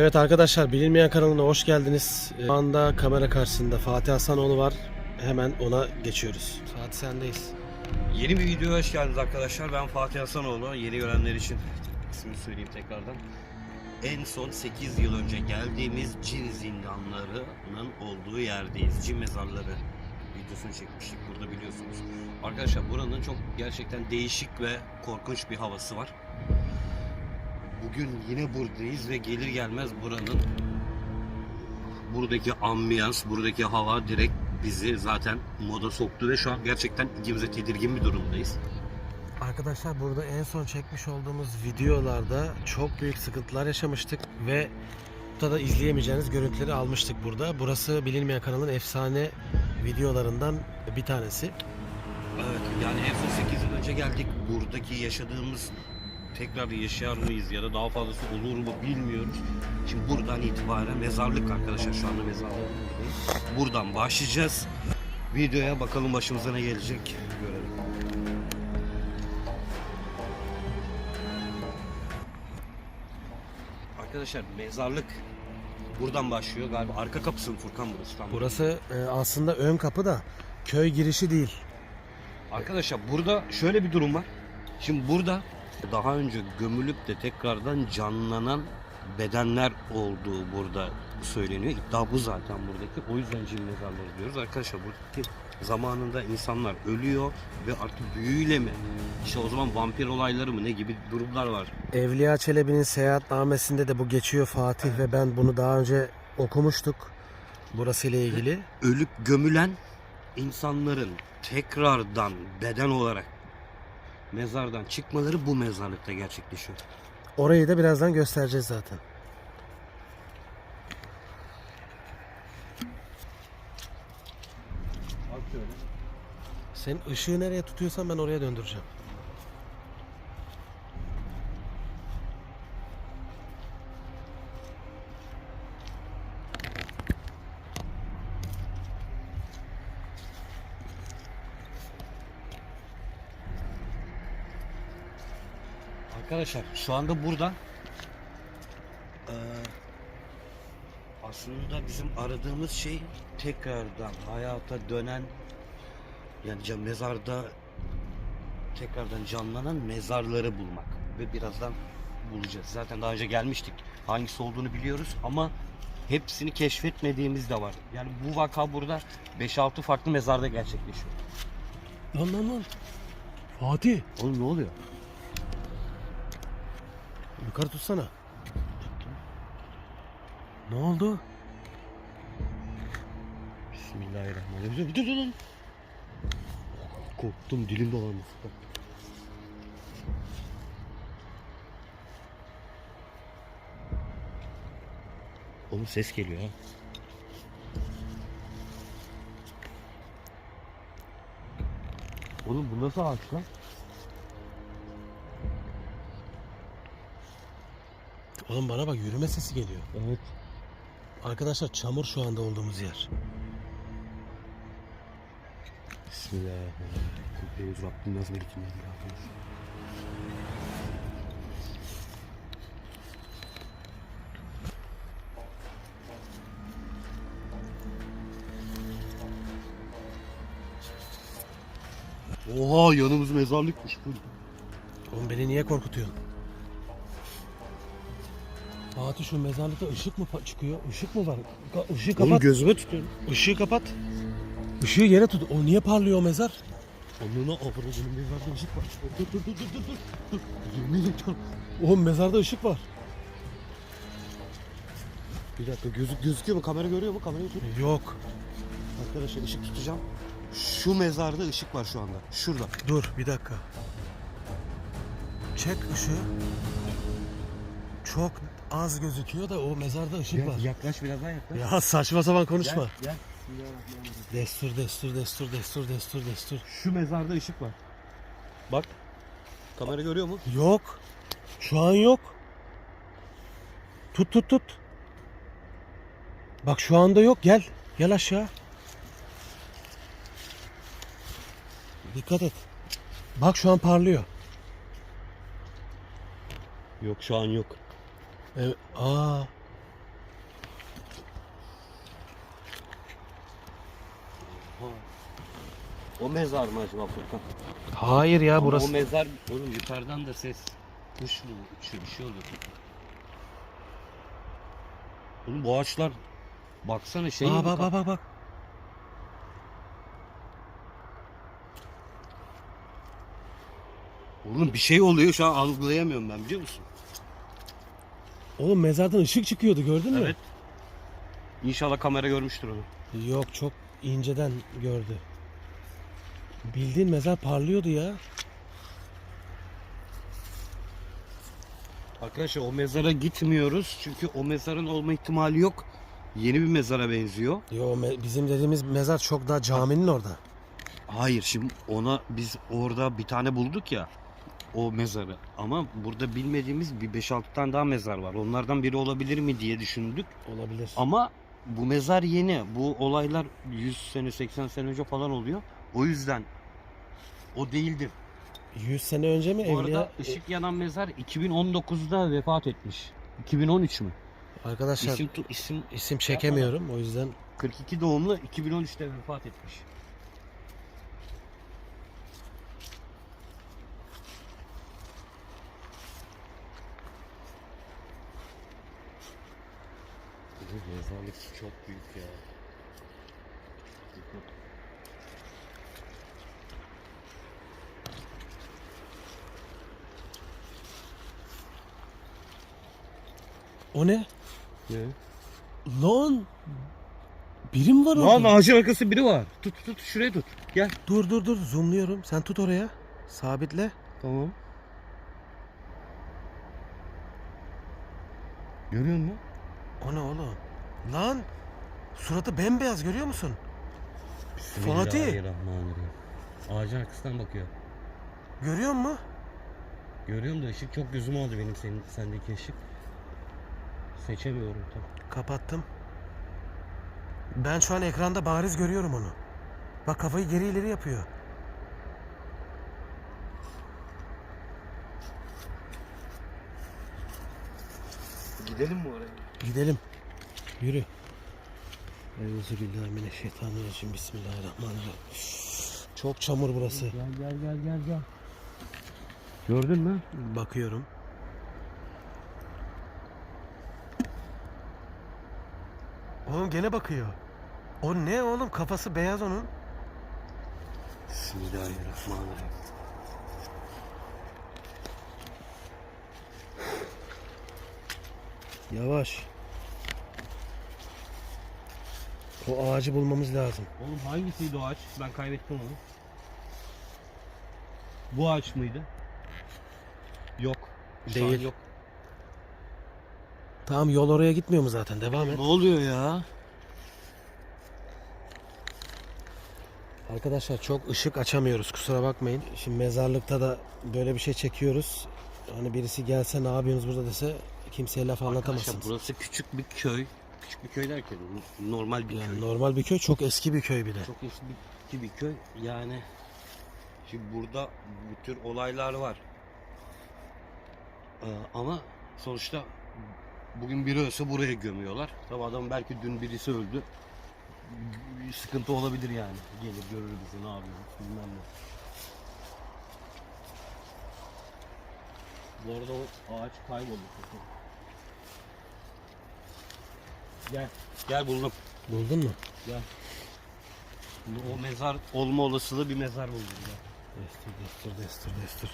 Evet arkadaşlar Bilinmeyen kanalına hoş geldiniz. Şu anda kamera karşısında Fatih Hasanoğlu var. Hemen ona geçiyoruz. Fatih sendeyiz. Yeni bir videoya hoş geldiniz arkadaşlar. Ben Fatih Hasanoğlu. Yeni görenler için ismini söyleyeyim tekrardan. En son 8 yıl önce geldiğimiz cin zindanlarının olduğu yerdeyiz. Cin mezarları videosunu çekmiştik burada biliyorsunuz. Arkadaşlar buranın çok gerçekten değişik ve korkunç bir havası var. Bugün yine buradayız ve gelir gelmez buranın buradaki ambiyans, buradaki hava direkt bizi zaten moda soktu ve şu an gerçekten ikimize tedirgin bir durumdayız. Arkadaşlar burada en son çekmiş olduğumuz videolarda çok büyük sıkıntılar yaşamıştık ve burada da izleyemeyeceğiniz görüntüleri almıştık burada. Burası Bilinmeyen kanalın efsane videolarından bir tanesi. Evet yani en son 8 yıl önce geldik. Buradaki yaşadığımız tekrar yaşar mıyız ya da daha fazlası olur mu bilmiyoruz. Şimdi buradan itibaren mezarlık arkadaşlar şu anda buradayız. Buradan başlayacağız. Videoya bakalım başımıza ne gelecek görelim. Arkadaşlar mezarlık buradan başlıyor galiba. Arka kapısı mı Furkan burası? Tam Burası e, aslında ön kapı da köy girişi değil. Arkadaşlar burada şöyle bir durum var. Şimdi burada daha önce gömülüp de tekrardan canlanan bedenler olduğu burada söyleniyor. İddia bu zaten buradaki. O yüzden cin mezarları diyoruz. Arkadaşlar buradaki zamanında insanlar ölüyor ve artık büyüyle mi? İşte o zaman vampir olayları mı ne gibi durumlar var. Evliya Çelebi'nin seyahatnamesinde de bu geçiyor Fatih ve ben bunu daha önce okumuştuk. Burası ile ilgili. Ölüp gömülen insanların tekrardan beden olarak mezardan çıkmaları bu mezarlıkta gerçekleşiyor. Orayı da birazdan göstereceğiz zaten. Sen ışığı nereye tutuyorsan ben oraya döndüreceğim. Arkadaşlar şu anda burada eee, aslında bizim aradığımız şey tekrardan hayata dönen yani mezarda tekrardan canlanan mezarları bulmak ve birazdan bulacağız. Zaten daha önce gelmiştik. Hangisi olduğunu biliyoruz ama hepsini keşfetmediğimiz de var. Yani bu vaka burada 5-6 farklı mezarda gerçekleşiyor. Lan lan lan. Fatih. Oğlum ne oluyor? Yukarı tutsana. Ne oldu? Bismillahirrahmanirrahim. Dur dur dur. Korktum dilim dolandı. Oğlum ses geliyor ha. Oğlum bu nasıl ağaç lan? Oğlum bana bak yürüme sesi geliyor. Evet. Arkadaşlar çamur şu anda olduğumuz yer. Bismillahirrahmanirrahim. Eûzü Rabbim nazım elikim Oha yanımız mezarlıkmış bu. Oğlum beni niye korkutuyorsun? Fatih şu mezarlıkta ışık mı çıkıyor? Işık mı var? Ka- Işığı kapat. gözüme tutuyorum. Işığı kapat. Işığı yere tut. O niye parlıyor o mezar? Onuna avradının mezarda ışık var. Dur dur dur dur dur dur. dur. Yemin ediyorum. Oğlum mezarda ışık var. Bir dakika gözük gözüküyor mu? Kamera görüyor mu? Kamerayı tut. Yok. Arkadaşlar ışık tutacağım. Şu mezarda ışık var şu anda. Şurada. Dur bir dakika. Çek ışığı. Çok az gözüküyor da o mezarda ışık var. Yaklaş biraz daha yaklaş. Ya saçma sapan konuşma. Gel. Destur destur destur destur destur destur. Şu mezarda ışık var. Bak. Kamera görüyor mu? Yok. Şu an yok. Tut tut tut. Bak şu anda yok. Gel. Gel aşağı. Dikkat et. Bak şu an parlıyor. Yok şu an yok. Evet. Aa. O mezar mı acaba Furkan? Hayır ya Ama burası. O mezar oğlum yukarıdan da ses. Kuş mu? Bir şey oluyor. Oğlum bu ağaçlar baksana şey. Aa, bak bak bak bak. Oğlum bir şey oluyor şu an algılayamıyorum ben biliyor musun? Oğlum mezardan ışık çıkıyordu gördün mü? Evet. İnşallah kamera görmüştür onu. Yok çok inceden gördü. Bildiğin mezar parlıyordu ya. Arkadaşlar o mezara gitmiyoruz çünkü o mezarın olma ihtimali yok. Yeni bir mezara benziyor. Yo me- bizim dediğimiz mezar çok daha caminin orada. Hayır şimdi ona biz orada bir tane bulduk ya o mezarı. Ama burada bilmediğimiz bir 5-6 tane daha mezar var. Onlardan biri olabilir mi diye düşündük. Olabilir. Ama bu mezar yeni. Bu olaylar 100 sene 80 sene önce falan oluyor. O yüzden o değildir. 100 sene önce mi Bu evliya? arada ışık yanan mezar 2019'da vefat etmiş. 2013 mü? Arkadaşlar İsim, tu- isim isim çekemiyorum o yüzden 42 doğumlu 2013'te vefat etmiş. Mezarlık çok büyük ya. o ne? Ne? Lan birim var orada. Lan ağacın arkası biri var. Tut tut şuraya tut. Gel. Dur dur dur zoomluyorum. Sen tut oraya. Sabitle. Tamam. Görüyor musun? O ne oğlum? Lan suratı bembeyaz görüyor musun? Fatih. Bismillahirrahmanirrahim. Ağacın arkasından bakıyor. Görüyor musun? Görüyorum da ışık çok gözüm aldı benim senin sendeki ışık. Seçemiyorum tam. Kapattım. Ben şu an ekranda bariz görüyorum onu. Bak kafayı geri ileri yapıyor. Gidelim mi oraya? Gidelim. Yürü. Euzubillahimineşşeytanirracim. Bismillahirrahmanirrahim. Çok çamur burası. Gel gel gel gel gel. Gördün mü? Bakıyorum. Oğlum gene bakıyor. O ne oğlum? Kafası beyaz onun. Bismillahirrahmanirrahim. Yavaş. O ağacı bulmamız lazım. Oğlum hangisiydi o ağaç? Ben kaybettim onu. Bu ağaç mıydı? Yok. Şu an Değil. yok. Tamam yol oraya gitmiyor mu zaten? Devam et. Ne oluyor ya? Arkadaşlar çok ışık açamıyoruz kusura bakmayın. Şimdi mezarlıkta da böyle bir şey çekiyoruz. Hani birisi gelse ne yapıyorsunuz burada dese kimseye laf Arkadaşlar anlatamazsınız. burası küçük bir köy. Küçük bir köy derken normal bir Yani köy. normal bir köy çok eski bir köy bir de. Çok eski bir köy. Yani şimdi burada bu tür olaylar var. Ee, ama sonuçta bugün biri ölse buraya gömüyorlar. Tabi adam belki dün birisi öldü. Sıkıntı olabilir yani. Gelir görür bizi ne yapıyor bilmem ne. Bu arada o ağaç kayboldu. Gel. Gel buldum. Buldun mu? Gel. Şimdi o mezar olma olasılığı bir mezar buldum ya. Destur destur destur destur.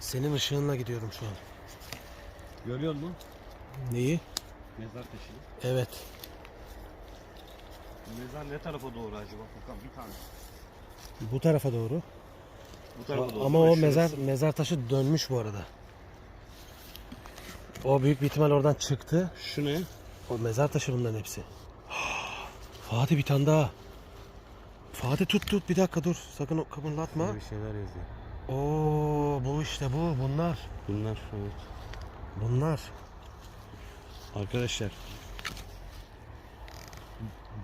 Senin ışığınla gidiyorum şu an. Görüyor musun? Neyi? Mezar taşını. Evet. Mezar ne tarafa doğru acaba Furkan? Bir tane. Bu tarafa doğru. Bu tarafa doğru. Ama o mezar mezar taşı dönmüş bu arada. O büyük bir ihtimal oradan çıktı. Şu ne? O mezar taşı bunların hepsi. Fatih bir tane daha. Fatih tut tut bir dakika dur. Sakın o kımıldatma. Bir şeyler yazıyor. Oo bu işte bu bunlar. Bunlar evet. Bunlar. Arkadaşlar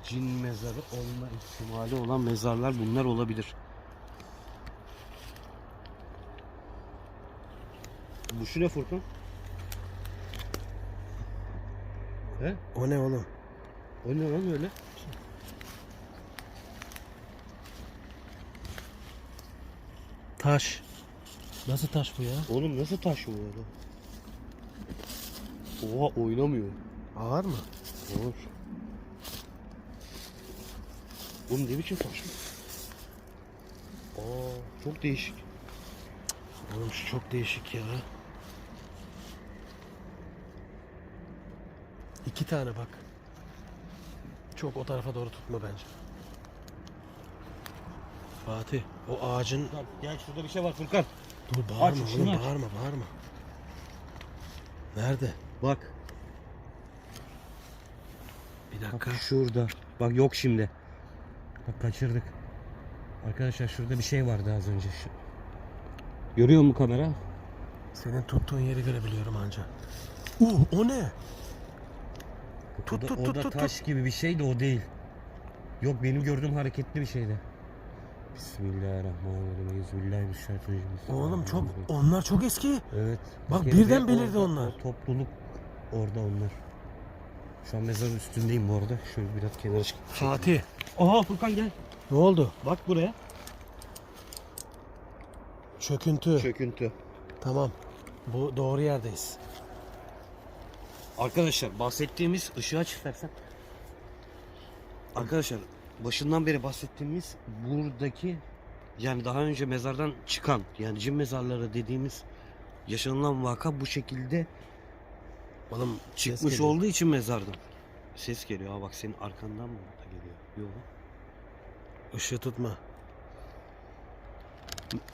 cin mezarı olma ihtimali olan mezarlar bunlar olabilir. Bu şu ne Furkan? He? O ne oğlum? O ne lan öyle? Taş. Nasıl taş bu ya? Oğlum nasıl taş bu arada? Oha oynamıyor. Ağır mı? Olur. Oğlum ne biçim taş bu? Aa çok değişik. Oğlum şu çok değişik ya. İki tane bak. Çok o tarafa doğru tutma bence. Fatih o ağacın Furkan, gel şurada bir şey var Furkan. dur bağırma Aç, oğlum aç. bağırma bağırma. Nerede? Bak. Bir Bak dakika. şurada. Bak yok şimdi. Bak kaçırdık. Arkadaşlar şurada bir şey vardı az önce. Şu. Görüyor mu kamera? Senin tuttuğun yeri görebiliyorum anca. Uh o ne? Tut, o da, tut, o tut, da tut, taş gibi bir şey de o değil. Yok benim gördüğüm hareketli bir şeydi. Bismillahirrahmanirrahim. Bismillahirrahmanirrahim. Oğlum çok onlar çok eski. Evet. Bak, Bir birden de belirdi orada onlar. O topluluk orada onlar. Şu an mezarın üstündeyim bu arada. Şöyle biraz kenara çık. Fatih Aha Furkan gel. ne oldu? Bak buraya. Çöküntü. Çöküntü. Tamam. Bu doğru yerdeyiz. Arkadaşlar bahsettiğimiz ışığı aç istersen. Arkadaşlar başından beri bahsettiğimiz buradaki yani daha önce mezardan çıkan yani cin mezarları dediğimiz yaşanılan vaka bu şekilde Oğlum çıkmış olduğu için mezardan. Ses geliyor. Ha bak senin arkandan mı geliyor? Yok. Işığı tutma.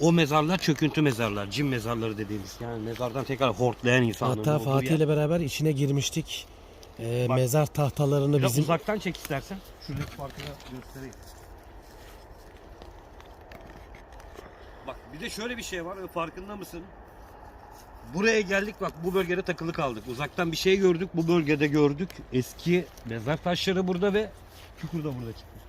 O mezarlar çöküntü mezarlar, cin mezarları dediğimiz. Yani mezardan tekrar hortlayan insanların Hatta olduğu Fatih yer. ile beraber içine girmiştik. Ee, Bak. mezar tahtalarını Biraz bizim uzaktan çek istersen. Şuradaki farkı da göstereyim. Bak bir de şöyle bir şey var farkında mısın? Buraya geldik bak bu bölgede takılı kaldık. Uzaktan bir şey gördük bu bölgede gördük. Eski mezar taşları burada ve çukur da burada çıkmış.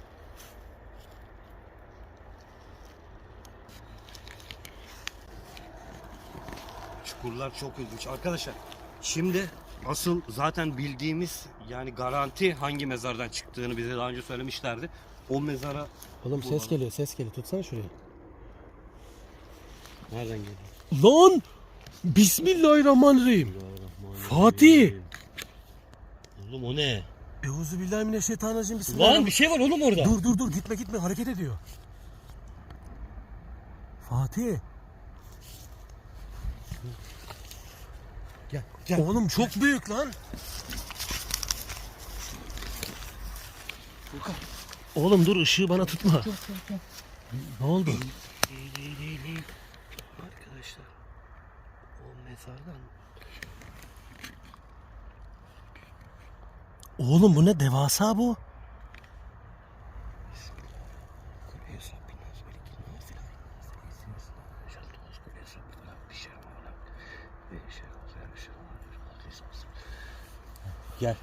Çukurlar çok ilginç. Arkadaşlar şimdi asıl zaten bildiğimiz yani garanti hangi mezardan çıktığını bize daha önce söylemişlerdi. O mezara Oğlum ses Buradan. geliyor, ses geliyor. Tutsana şuraya. nereden geliyor? Lan! Bismillahirrahmanirrahim. Fatih! Oğlum o ne? Euzu billahi mineşşeytanirracim. Lan Bismillahirrahmanirrahim. bir şey var oğlum orada. Dur dur dur gitme gitme hareket ediyor. Fatih. Gel gel. Oğlum çok büyük lan. Oğlum dur ışığı bana tutma. Ne oldu? Değil değil değil değil. Arkadaşlar o mezardan Oğlum bu ne devasa bu? Gel.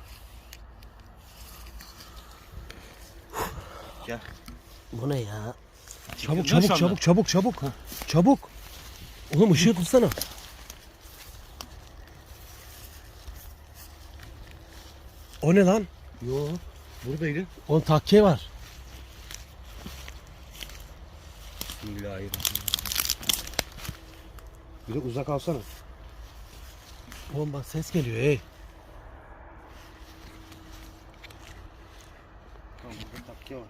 Gel. Bu ne ya? Çabuk çabuk anda. çabuk çabuk çabuk. Çabuk. Oğlum ışığı tutsana. O ne lan? Yo. Buradaydı. Onun takke var. Bismillahirrahmanirrahim. Bir de uzak alsana. Oğlum bak ses geliyor ey. Tamam burada takke var.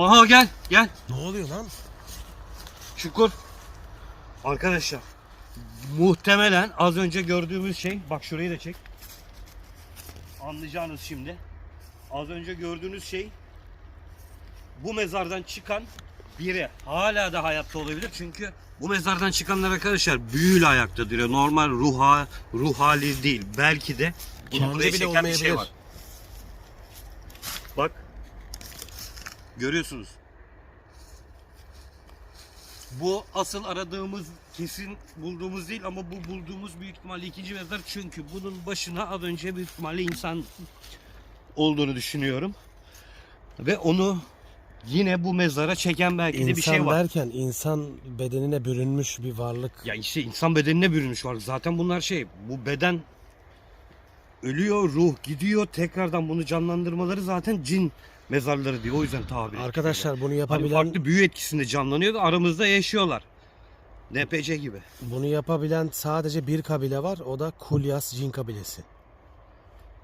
Aha gel gel. Ne oluyor lan? Çukur. Arkadaşlar muhtemelen az önce gördüğümüz şey bak şurayı da çek. Anlayacağınız şimdi. Az önce gördüğünüz şey bu mezardan çıkan biri hala da hayatta olabilir çünkü bu mezardan çıkanlar arkadaşlar büyüyle ayakta duruyor. Normal ruh, ha- ruh hali değil. Belki de bunu buraya çeken bir şey var. Görüyorsunuz. Bu asıl aradığımız kesin bulduğumuz değil ama bu bulduğumuz büyük ihtimalle ikinci mezar çünkü bunun başına az önce büyük ihtimalle insan olduğunu düşünüyorum. Ve onu yine bu mezara çeken belki de bir İnsan şey var. derken insan bedenine bürünmüş bir varlık. Ya işte insan bedenine bürünmüş var. Zaten bunlar şey bu beden ölüyor, ruh gidiyor. Tekrardan bunu canlandırmaları zaten cin mezarları diyor. O yüzden tabir. Arkadaşlar bunu Hani yapabilen farklı büyü etkisinde canlanıyor ve aramızda yaşıyorlar. NPC gibi. bunu yapabilen sadece bir kabile var. O da Kulyas Cin kabilesi.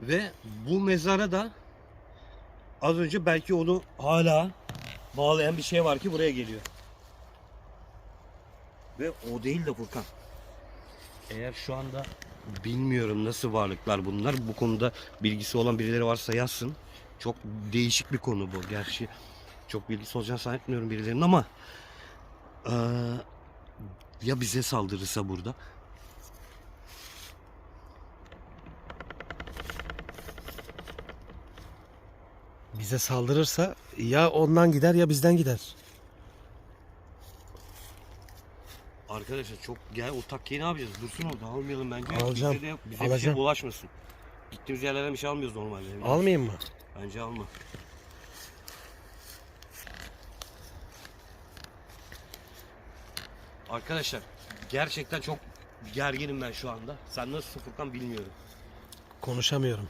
Ve bu mezara da az önce belki onu hala bağlayan bir şey var ki buraya geliyor. Ve o değil de Furkan. Eğer şu anda bilmiyorum nasıl varlıklar bunlar. Bu konuda bilgisi olan birileri varsa yazsın. Çok değişik bir konu bu. Gerçi çok bilgisi olacağını zannetmiyorum birilerinin ama eee, ya bize saldırırsa burada? Bize saldırırsa ya ondan gider ya bizden gider. Arkadaşlar çok gel o takkeyi ne yapacağız? Dursun orada almayalım bence. Alacağım, Bize, de, bize bir şey alacağım. bulaşmasın. Gittiğimiz yerlerden bir şey almıyoruz normalde. Almayayım mı? Bence alma. Arkadaşlar gerçekten çok gerginim ben şu anda. Sen nasıl Furkan bilmiyorum. Konuşamıyorum.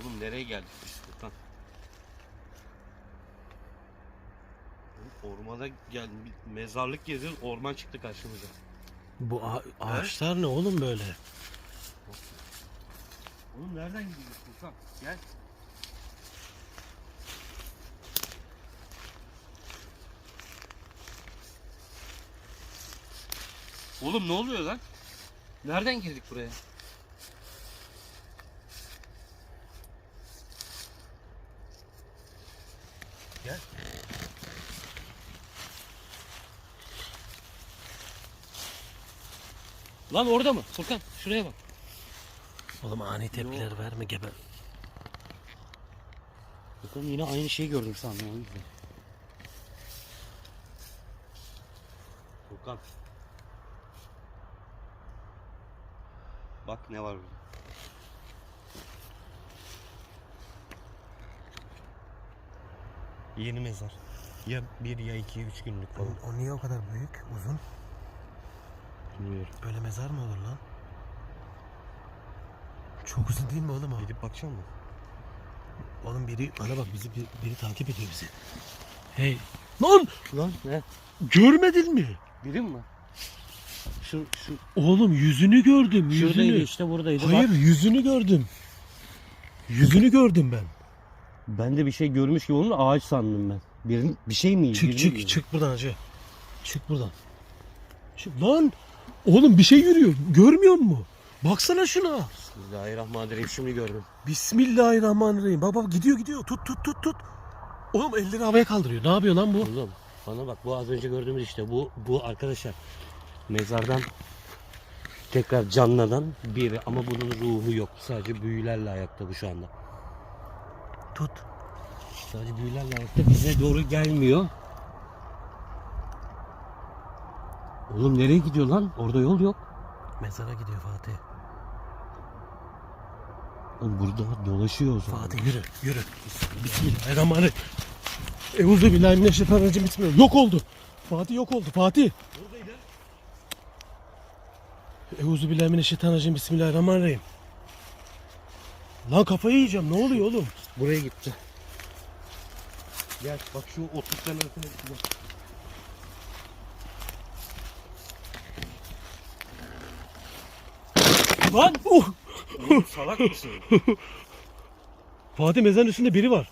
Oğlum nereye geldik biz Furkan? Oğlum Ormana gel mezarlık geziyoruz orman çıktı karşımıza. Bu ağa- ağaçlar ne oğlum böyle? Oğlum nereden gidiyoruz Furkan? Gel. Oğlum ne oluyor lan? Nereden girdik buraya? Lan orada mı? Furkan şuraya bak. Oğlum ani tepkiler verme geber. Bakın yine aynı şeyi gördüm sandım o yüzden. Furkan. Bak ne var burada. Yeni mezar. Ya bir ya iki üç günlük falan. O, o niye o kadar büyük, uzun? Bilmiyorum. Böyle mezar mı olur lan? Çok uzun değil mi oğlum o? Gidip bakacağım mı? Oğlum biri bana bak bizi bir- biri takip ediyor bizi. Hey. Lan Lan ne? görmedin mi? Biri mi? Şu, şu, Oğlum yüzünü gördüm şuradaydı yüzünü. işte buradaydı. Hayır Bak. yüzünü gördüm. Yüzünü gördüm ben. Ben de bir şey görmüş gibi onu ağaç sandım ben. Bir, bir şey mi? Çık çık çık buradan hacı. Çık buradan. Çık lan. Oğlum bir şey yürüyor. Görmüyor musun? Baksana şuna. Bismillahirrahmanirrahim şimdi gördüm. Bismillahirrahmanirrahim. Baba gidiyor gidiyor. Tut tut tut tut. Oğlum elleri havaya kaldırıyor. Ne yapıyor lan bu? Oğlum bana bak bu az önce gördüğümüz işte bu bu arkadaşlar mezardan tekrar canlanan biri ama bunun ruhu yok. Sadece büyülerle ayakta bu şu anda. Tut. Sadece büyülerle ayakta bize doğru gelmiyor. Oğlum nereye gidiyor lan? Orada yol yok. Mezara gidiyor Fatih. Oğlum burada dolaşıyor o zaman. Fatih yürü yürü. Bismillahirrahmanirrahim. Euzu billahi mineşşeytanirracim. Bismillah. Yok oldu. Fatih yok oldu. Fatih. Euzu billahi mineşşeytanirracim. Bismillahirrahmanirrahim. Lan kafayı yiyeceğim. Ne oluyor oğlum? Buraya gitti. Gel bak şu otlukların arasına gitti. Lan! Oğlum salak mısın? Fatih mezarın üstünde biri var.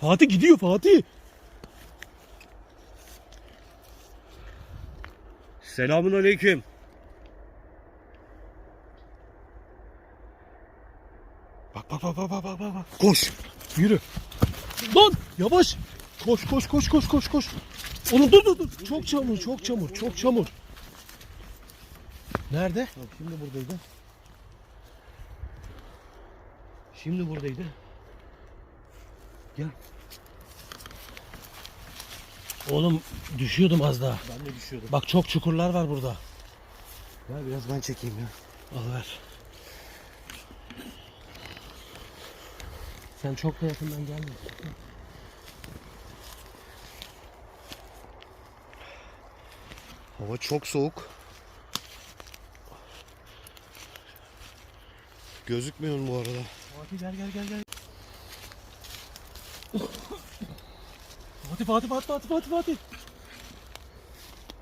Fatih gidiyor Fatih. Selamun aleyküm. Bak bak bak bak bak bak bak. Koş. Yürü. Lan yavaş. Koş koş koş koş koş koş. Oğlum dur dur dur. Çok çamur çok çamur çok çamur. Nerede? Bak şimdi buradaydı. Şimdi buradaydı. Gel. Oğlum düşüyordum az daha. Ben de düşüyordum. Bak çok çukurlar var burada. Gel biraz ben çekeyim ya. Al ver. Sen çok da yakından gelme. Hava çok soğuk. Gözükmüyor mu bu arada? Fatih gel gel gel gel. Fatih Fatih Fatih Fatih Fatih Fatih.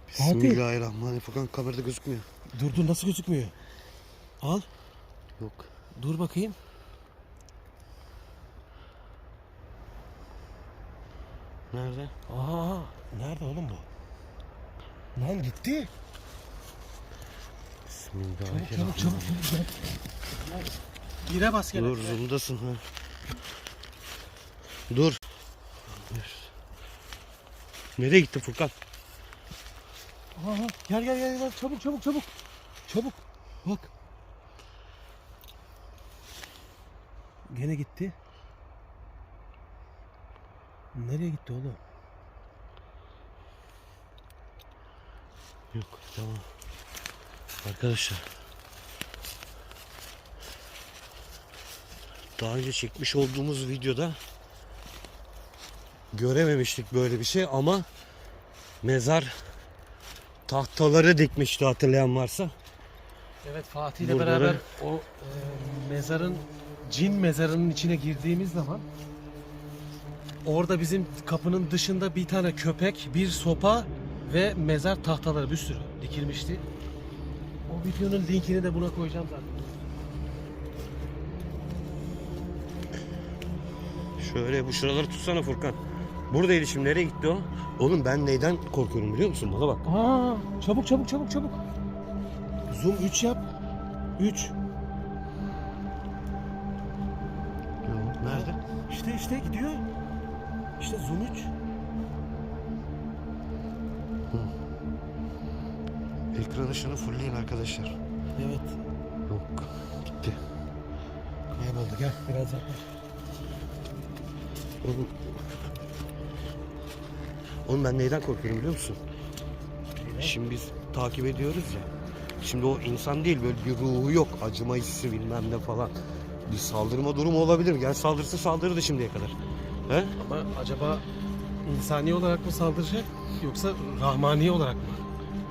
Bismillahirrahmanirrahim. Furkan kamerada gözükmüyor. Dur dur nasıl gözükmüyor? Al. Yok. Dur bakayım. Nerede? Aa, nerede oğlum bu? Lan gitti. Çabuk çabuk çabuk çabuk gel. Bire bas gel. Dur zoom'dasın ha. Dur. Nereye gitti Furkan? Aha, gel gel gel gel çabuk çabuk çabuk. Çabuk. Bak. Gene gitti. Nereye gitti oğlum? Yok tamam. Arkadaşlar. Daha önce çekmiş olduğumuz videoda görememiştik böyle bir şey ama mezar tahtaları dikmişti hatırlayan varsa. Evet Fatih ile beraber o e, mezarın cin mezarının içine girdiğimiz zaman orada bizim kapının dışında bir tane köpek, bir sopa ve mezar tahtaları bir sürü dikilmişti. O videonun linkini de buna koyacağım zaten. Şöyle bu şuraları tutsana Furkan. Buradaydı şimdi nereye gitti o? Oğlum ben neyden korkuyorum biliyor musun? Bana bak. Aa, çabuk çabuk çabuk çabuk. Zoom 3 yap. 3. Nerede? İşte işte gidiyor. İşte zoom 3. Ekran ışığını fullleyin arkadaşlar. Evet. Yok. Gitti. Kayboldu gel biraz yaklaş. Oğlum. Oğlum ben neyden korkuyorum biliyor musun? Şimdi biz takip ediyoruz ya. Şimdi o insan değil böyle bir ruhu yok. Acıma hissi bilmem ne falan. Bir saldırma durumu olabilir. Gel saldırsa saldırırdı şimdiye kadar. He? Ama acaba insani olarak mı saldıracak yoksa rahmani olarak mı?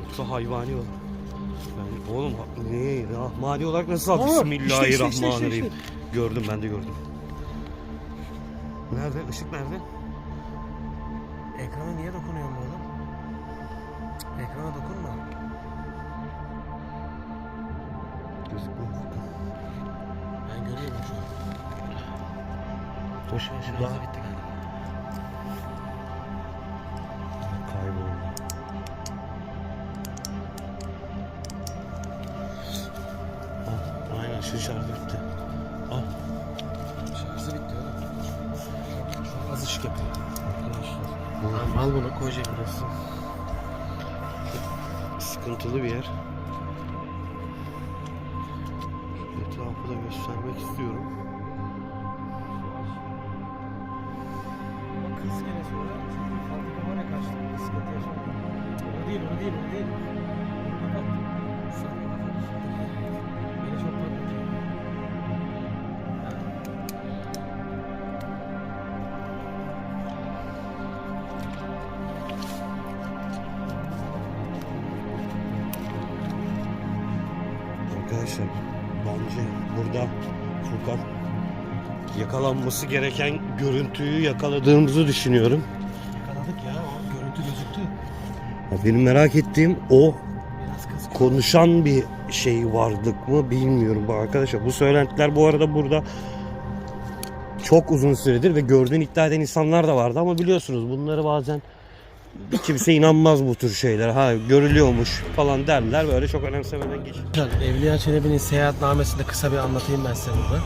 Yoksa hayvani olarak. Yani oğlum ne? Rahmani olarak nasıl saldırır? Bismillahirrahmanirrahim. işte, işte, işte, işte. Gördüm ben de gördüm. Nerede? Işık nerede? Ekrana niye dokunuyorsun bu oğlum? Ekrana dokunma. Gözükmüyor. Ben görüyorum şu an. Dur. Daha bitti galiba. kayboldu. Aynen şu şarjı bitti. Al bunu koy cebine. Bu sıkıntılı bir yer. Etrafı da göstermek istiyorum. Kız gene sonra ya kaçtı. Sıkıntı yaşadı. O değil, o değil, o değil. Arkadaşlar bence burada Furkan yakalanması gereken görüntüyü yakaladığımızı düşünüyorum. Yakaladık ya, o görüntü gözüktü. Ya Benim merak ettiğim o konuşan bir şey varlık mı bilmiyorum bu arkadaşlar. Bu söylentiler bu arada burada çok uzun süredir ve gördüğünü iddia eden insanlar da vardı ama biliyorsunuz bunları bazen kimse inanmaz bu tür şeyler. Ha görülüyormuş falan derler böyle çok önemsemeden. Arkadaşlar, Evliya Çelebi'nin seyahatnamesini de kısa bir anlatayım ben size burada.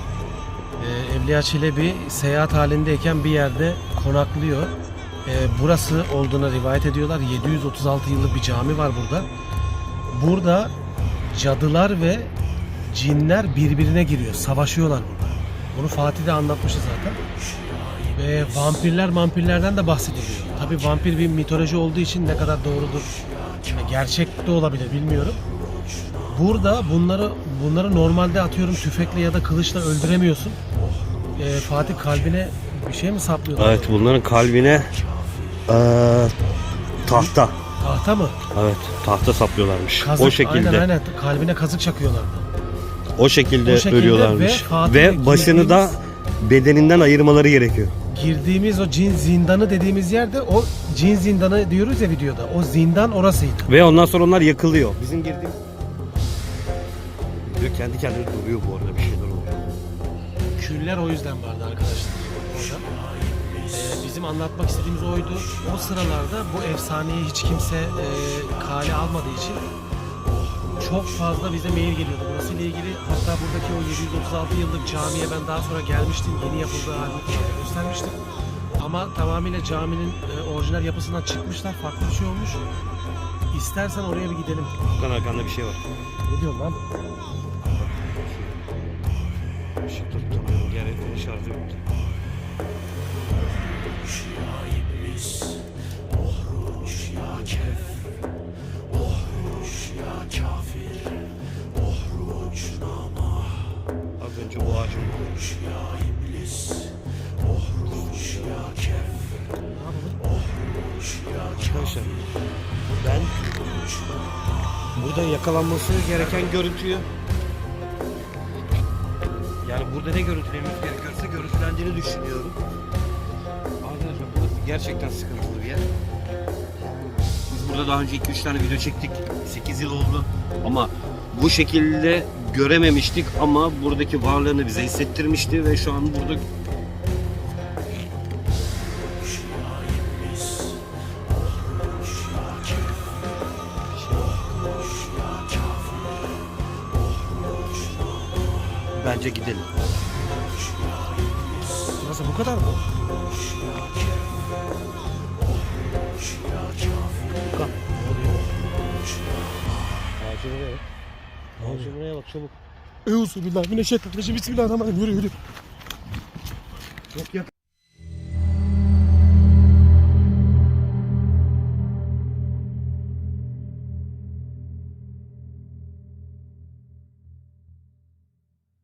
Ee, Evliya Çelebi seyahat halindeyken bir yerde konaklıyor. Ee, burası olduğuna rivayet ediyorlar. 736 yıllık bir cami var burada. Burada cadılar ve cinler birbirine giriyor. Savaşıyorlar burada. Bunu Fatih de anlatmıştı zaten. Ve vampirler vampirlerden de bahsediliyor. Tabi vampir bir mitoloji olduğu için ne kadar doğrudur, gerçek de olabilir bilmiyorum. Burada bunları bunları normalde atıyorum tüfekle ya da kılıçla öldüremiyorsun. Ee, Fatih kalbine bir şey mi saplıyor? Evet bunların kalbine eee, tahta. Tahta mı? Evet, tahta saplıyorlarmış. Kazık, o şekilde. Aynen aynen. Kalbine kazık çakıyorlardı. O şekilde O şekilde ölüyorlarmış. ve Ve, başını da bedeninden ayırmaları gerekiyor. Girdiğimiz o cin zindanı dediğimiz yerde o cin zindanı diyoruz ya videoda. O zindan orasıydı. Ve ondan sonra onlar yakılıyor. Bizim girdiğimiz... Diyor kendi kendine duruyor bu arada bir şeyler oluyor. Küller o yüzden vardı arkadaşlar. Orada. Ee, bizim anlatmak istediğimiz oydu. O sıralarda bu efsaneyi hiç kimse e, kale almadığı için çok fazla bize mail geliyordu. Burasıyla ilgili hatta buradaki o 736 yıllık camiye ben daha sonra gelmiştim. Yeni yapıldığı halini göstermiştim. Ama tamamıyla caminin e, orijinal yapısından çıkmışlar. Farklı bir şey olmuş. İstersen oraya bir gidelim. Furkan arkanda bir şey var. Ne diyorsun lan? Arkadaşlar ben burada yakalanması gereken görüntüyü yani burada ne görüntülememiz gerekiyorsa görüntülendiğini düşünüyorum. Arkadaşlar burası gerçekten sıkıntılı bir yer. Biz burada daha önce 2-3 tane video çektik. 8 yıl oldu. Ama bu şekilde görememiştik ama buradaki varlığını bize hissettirmişti ve şu an burada çabuk. Euzubillahimineşşeytanirracim. Bismillahirrahmanirrahim. Yürü yürü.